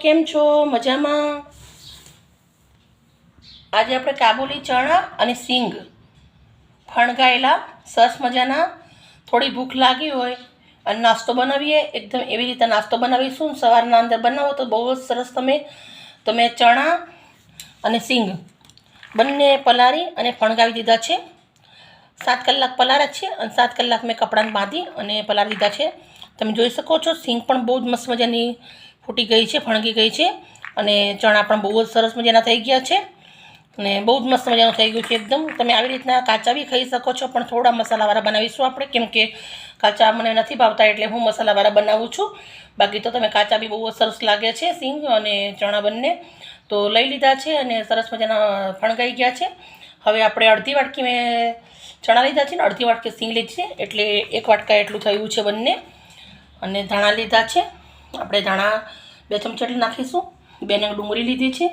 કેમ છો? મજામાં? આજે આપણે કાબુલી ચણા અને સિંગ ફણગાયેલા, સરસ મજાના. થોડી ભૂખ લાગી હોય અને નાસ્તો બનાવીએ. એકદમ એવી રીતે નાસ્તો બનાવીશું. સવારના અંદર બનાવો તો બહુ જ સરસ તમે. તમે ચણા અને સિંગ બંને પલાળી અને ફણગાવી દીધા છે. સાત કલાક પલાળ્યા છે અને સાત કલાક મેં કપડાને બાંધી અને પલાળી દીધા છે. તમે જોઈ શકો છો, સિંગ પણ બહુ જ મસ્ત મજાની ફૂટી ગઈ છે, ફણગી ગઈ છે અને ચણા પણ બહુ જ સરસ મજાના થઈ ગયા છે અને બહુ જ મસ્ત મજાનું થઈ ગયું છે એકદમ. તમે આવી રીતના કાચા બી ખાઈ શકો છો, પણ થોડા મસાલાવાળા બનાવીશું આપણે, કેમ કે કાચા મને નથી ભાવતા એટલે હું મસાલાવાળા બનાવું છું. બાકી તો તમે કાચા બી બહુ જ સરસ લાગે છે, સિંગ અને ચણા બંને. તો લઈ લીધા છે અને સરસ મજાના ફણગાઈ ગયા છે. હવે આપણે અડધી વાટકી મેં ચણા લીધા છે ને, અડધી વાટકી સિંગ લીધી છે, એટલે એક વાટકા એટલું થયું છે બંને. અને ધાણા લીધા છે. આપણે ધાણા બે ચમચા નાખીશું. બે નંગ ડુંગળી લીધી છે.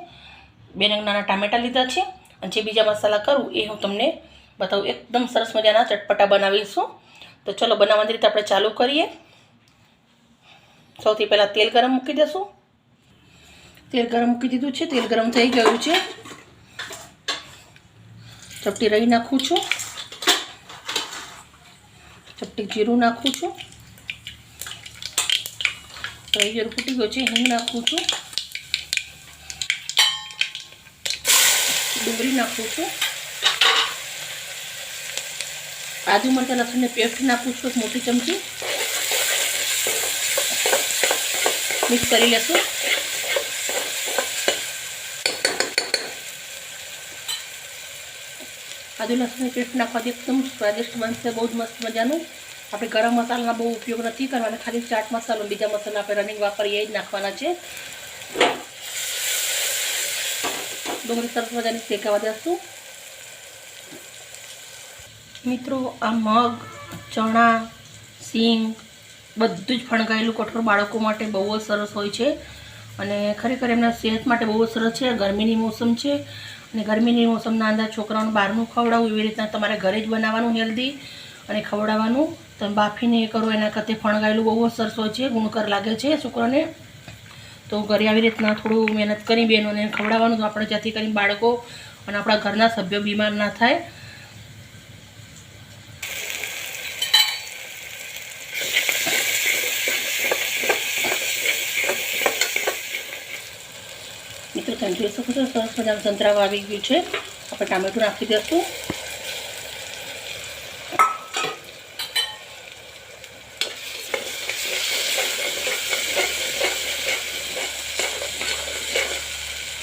બે નંગ નાના ટામેટાં લીધા છે. અને જે બીજા મસાલા કરું એ હું તમને બતાવું. એકદમ સરસ મજાના ચટપટા બનાવીશું. તો ચલો બનાવવાની રીતે આપણે ચાલુ કરીએ. સૌથી પહેલાં તેલ ગરમ મૂકી દઈશું તેલ ગરમ મૂકી દીધું છે. તેલ ગરમ થઈ ગયું છે. ચપટી રહી નાખું છું. ચપટી જીરું નાખું છું. રહી જીરું ફૂટી ગયો છે, હિંગ નાખું છું. ડુંગળી નાખું છું. આદુ મરચાં, લસણને પેસ્ટ નાખું છું મોટી ચમચી. મિક્સ કરી લેશું. આદુ, લસણની પેસ્ટ નાખવાથી એકદમ સ્વાદિષ્ટ બનશે, બહુ જ મસ્ત મજાનું. આપણે ગરમ મસાલાનો બહુ ઉપયોગ નથી કરવાનો, ખાલી ચાટ મસાલો બીજા મસાલા આપણે રનિંગ વાપરીએ જ નાખવાના છે. ડુંગળી સરસ મજાની શેકાવા દેશું. મિત્રો, આ મગ, ચણા, સિંગ બધું જ ફણગાયેલું કઠોળ બાળકો માટે બહુ જ સરસ હોય છે. અને ખરેખર એમના સેહત માટે બહુ જ સરસ છે. ગરમીની મોસમ છે અને ગરમીની મોસમના અંદર છોકરાઓને બહારનું ખવડાવવું એવી રીતના તમારે ઘરે જ બનાવવાનું હેલ્ધી અને ખવડાવવાનું. તમે બાફીને એ કરો, એના કરતાં ફણગાયેલું બહુ જ સરસ હોય છે, ગુણકર લાગે છે છોકરાને તો ઘરે આવી રીતના થોડું મહેનત કરી બહેનોને ખવડાવવાનું. તો આપણે જેથી કરીને બાળકો અને આપણા ઘરના સભ્યો બીમાર ના થાય. મિત્રો તમે જોઈ સરસ મજાનું સંતરાવ આવી ગયું છે. આપણે ટામેટું નાખી દઈશું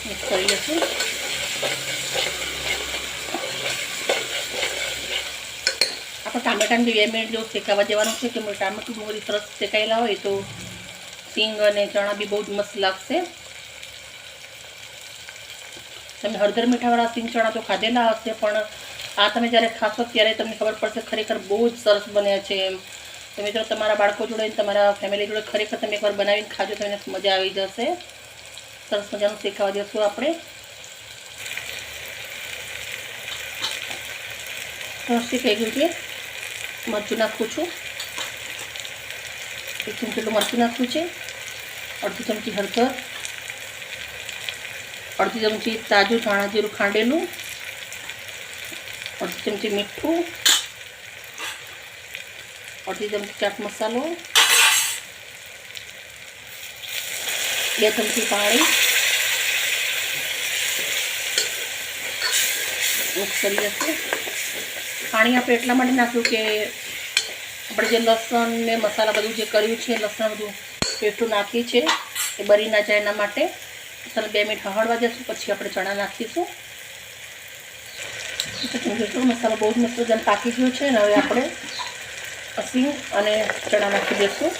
મિક્સ કરી લઈશું આપણે ટામેટાને બે મિનિટ જેવું શેકાવા દેવાનું છે, કે ટામેટું ડુંગળી સરસ શેકાયેલા હોય તો સિંગ અને ચણા બી બહુ જ મસ્ત લાગશે. તમે હળદર મીઠાવાળા સિંગ ચણા તો ખાધેલા હશે, પણ આ તમે જ્યારે ખાશો ત્યારે તમને ખબર પડશે ખરેખર બહુ જ સરસ બન્યા છે એમ. તો મિત્રો, તમારા બાળકો જોડે તમારા ફેમિલી જોડે ખરેખર તમે એકવાર બનાવીને ખાજો તમને મજા આવી જશે. સરસ મજાનું શેકાવા દઈશું આપણે. સરસ શેકાઈ ગયું છે. મરચું નાખું છું એક ચમચી જેટલું મરચું નાખવું છે અડધી ચમચી હળદર અડધી ચમચી તાજું ધાણા જીરું ખાંડેલું અડધી ચમચી મીઠું અડધી ચમચી ચાટ મસાલો બે ચમચી પાણી મિક્સ કરી લઈશું પાણી આપણે એટલા માટે નાખ્યું કે આપણે જે લસણ ને મસાલા બધું જે કર્યું છે, લસણ બધું પેટું નાખી છે એ બરી ના જાય એના માટે. ચાલો બે મિનિટ હળવા જશું પછી આપણે ચણા નાખીશું. મસાલો બહુ જ મસ્ત જેમ પાકી ગયો છે અને હવે આપણે સિંગ અને ચણા નાખી દઈશું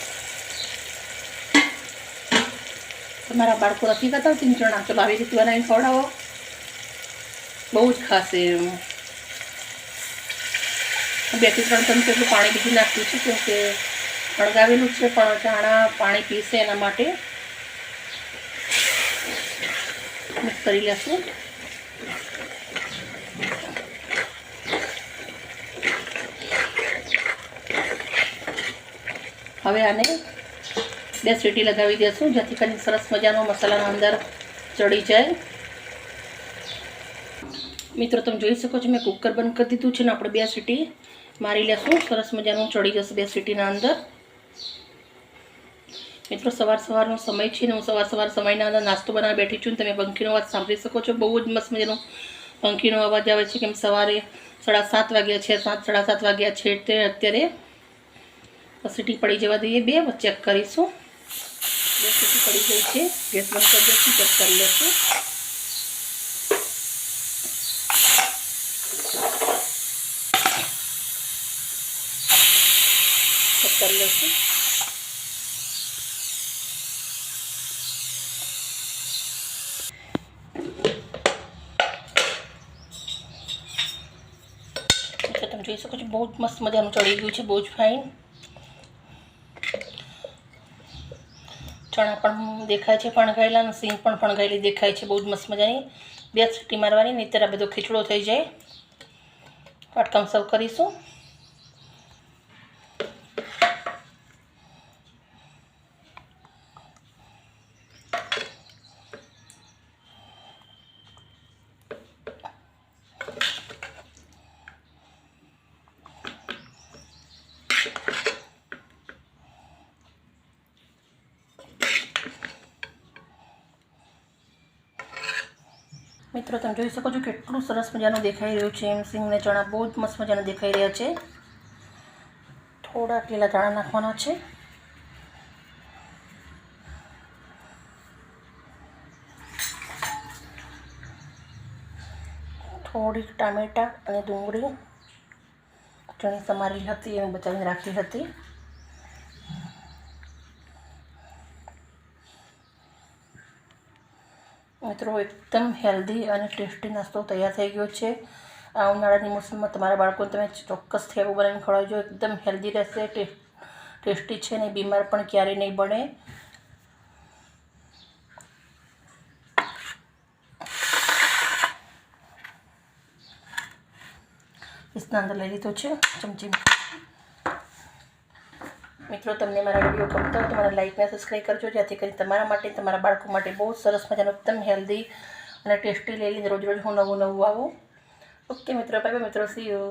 તમારા બાળકો નથી ખાતા ચણા, ચલો આવી રીતે બનાવીને ખવડાવો. બહુ જ ખાશે એમ. બેથી ત્રણ ચમચી એટલું પાણી બીજું નાખ્યું છે, કેમ કે ફણગાવેલું છે, પણ ચાણા પાણી પીશે એના માટે. મિક્સ કરી લેશું. હવે આને બે સીટી લગાવી દેશું, જેથી કરીને સરસ મજાનો મસાલાનો અંદર ચડી જાય. મિત્રો, તમે જોઈ શકો છો, મેં કુકર બંધ કરી દીધું છે ને, આપણે બે સીટી. મારી લેશું સરસ મજાનું ચડી જશે બે સીટીના અંદર. મિત્રો, સવાર સવારનો સમય છે ને હું સવાર સવાર સમયના અંદર નાસ્તો બનાવી બેઠી છું ને તમે પંખીનો અવાજ સાંભળી શકો છો. બહુ જ મસ્ત મજાનો પંખીનો અવાજ આવે છે કેમ સવારે સાડા સાત વાગ્યા છે, સાત, સાડા સાત વાગ્યા છે તે અત્યારે સિટી પડી જવા દઈએ. બે ચેક કરીશું. બે સીટી પડી ગઈ છે. ગેસ બંધ કરી દઈશું, ચેક કરી લઈશું ચેક કરી લઈશું એટલે તમે જોઈ શકો છો, બહુ જ મસ્ત મજાનું ચડી ગયું છે, બહુ જ ફાઇન ચણા પણ દેખાય છે, ફણગાયેલા અને સિંગ પણ ફણગાયેલી દેખાય છે, બહુ જ મસ્ત મજાની. બે સીટી મારવાની નહીંતર આ બધો ખીચડો થઈ જાય. વાટકામ સર્વ કરીશું. મિત્રો, તમે જોઈ શકો છો કેટલું સરસ મજાનું દેખાઈ રહ્યું છે. એમ સિંગ ને ચણા બહુ જ મસ્ત મજાના દેખાઈ રહ્યા છે. થોડાક લીલા ધાણા નાખવાના છે. થોડીક ટામેટાં અને ડુંગળી ચણી તમારી હતી એમ બચાવીને રાખી હતી. મિત્રો, એકદમ હેલ્ધી અને ટેસ્ટી નાસ્તો તૈયાર થઈ ગયો છે. આ ઉનાળાની મોસમમાં તમારા બાળકોને તમે ચોક્કસથી આવું બનાવીને ખવડાવજો. એકદમ હેલ્ધી રહેશે ટેસ્ટી છે ને, બીમાર પણ ક્યારેય નહીં બને. પીસના અંદર લઈ લીધો છે, ચમચી મિત્રો, તમને મારા વીડિયો ગમતો હોય તો મારા લાઈક સબસ્ક્રાઈબ કરજો, જેથી કરી તમારા માટે, તમારા બાળકો માટે બહુ સરસ મજાનું એકદમ હેલ્ધી અને ટેસ્ટી લઈ લઈને રોજ રોજ હું નવું નવું આવું. ઓકે મિત્રો બાય મિત્રો સી યુ